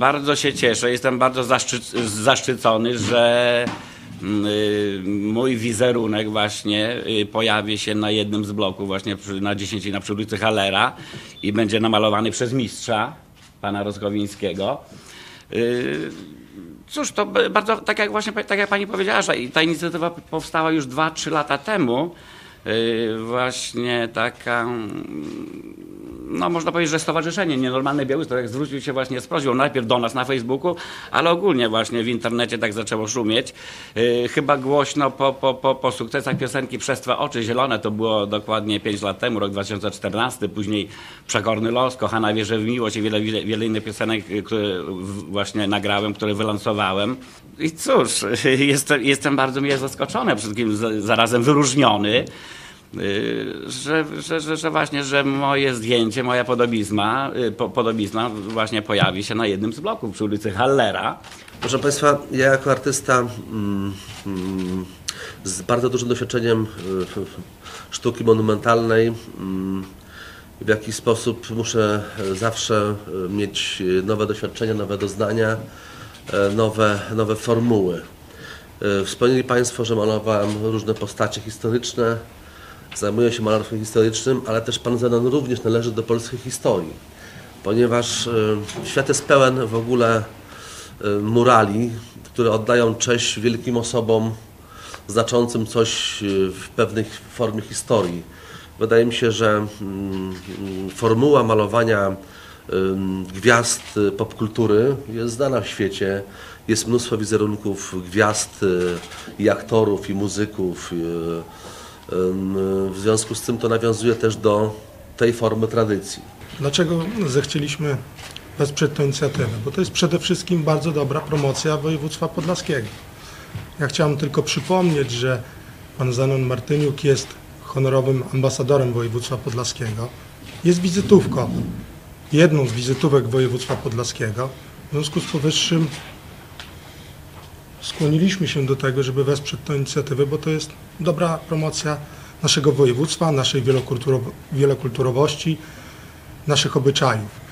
Bardzo się cieszę, jestem bardzo zaszczy- zaszczycony, że mm, y, mój wizerunek właśnie y, pojawi się na jednym z bloków właśnie na 10 na przy ulicy Hallera i będzie namalowany przez mistrza, pana Rozkowińskiego. Y, Cóż, to bardzo, tak jak właśnie, tak jak pani powiedziała, że ta inicjatywa powstała już 2-3 lata temu. Właśnie taka, mm, no można powiedzieć, że stowarzyszenie Nienormalny Białystok zwrócił się właśnie z prośbą najpierw do nas na Facebooku, ale ogólnie właśnie w internecie tak zaczęło szumieć. Y, Chyba głośno po, po, po, po sukcesach piosenki Przez Twe oczy zielone, to było dokładnie 5 lat temu, rok 2014, później Przekorny los, Kochana wierzę w miłość i wiele, wiele, wiele innych piosenek, y, które właśnie nagrałem, które wylansowałem. I cóż, jestem, jestem bardzo mile zaskoczony, przede wszystkim za- zarazem wyróżniony. Y, że, że, że, że właśnie, że moje zdjęcie, moja podobizna, y, po, podobizna właśnie pojawi się na jednym z bloków przy ulicy Hallera. Proszę Państwa, ja jako artysta mm, mm, z bardzo dużym doświadczeniem y, sztuki monumentalnej mm, w jakiś sposób muszę e, zawsze e, mieć e, nowe doświadczenia, nowe doznania, nowe, nowe formuły. Wspomnieli Państwo, że malowałem różne postacie historyczne, zajmuję się malarstwem historycznym, ale też Pan Zenon również należy do polskiej historii, ponieważ e, świat jest pełen w ogóle e, murali, które oddają cześć wielkim osobom znaczącym coś e, w pewnej formie historii. Wydaje mi się, że mm, formuła malowania gwiazd popkultury jest znana w świecie. Jest mnóstwo wizerunków gwiazd i aktorów, i muzyków. ym, W związku z tym to nawiązuje też do tej formy tradycji. Dlaczego zechcieliśmy wesprzeć tę inicjatywę? Bo to jest przede wszystkim bardzo dobra promocja województwa podlaskiego. Ja chciałem tylko przypomnieć, że pan Zenon Martyniuk jest honorowym ambasadorem województwa podlaskiego. Jest wizytówką, jedną z wizytówek województwa podlaskiego. W związku z powyższym skłoniliśmy się do tego, żeby wesprzeć tę inicjatywę, bo to jest dobra promocja naszego województwa, naszej wielokulturowo- wielokulturowości, naszych obyczajów.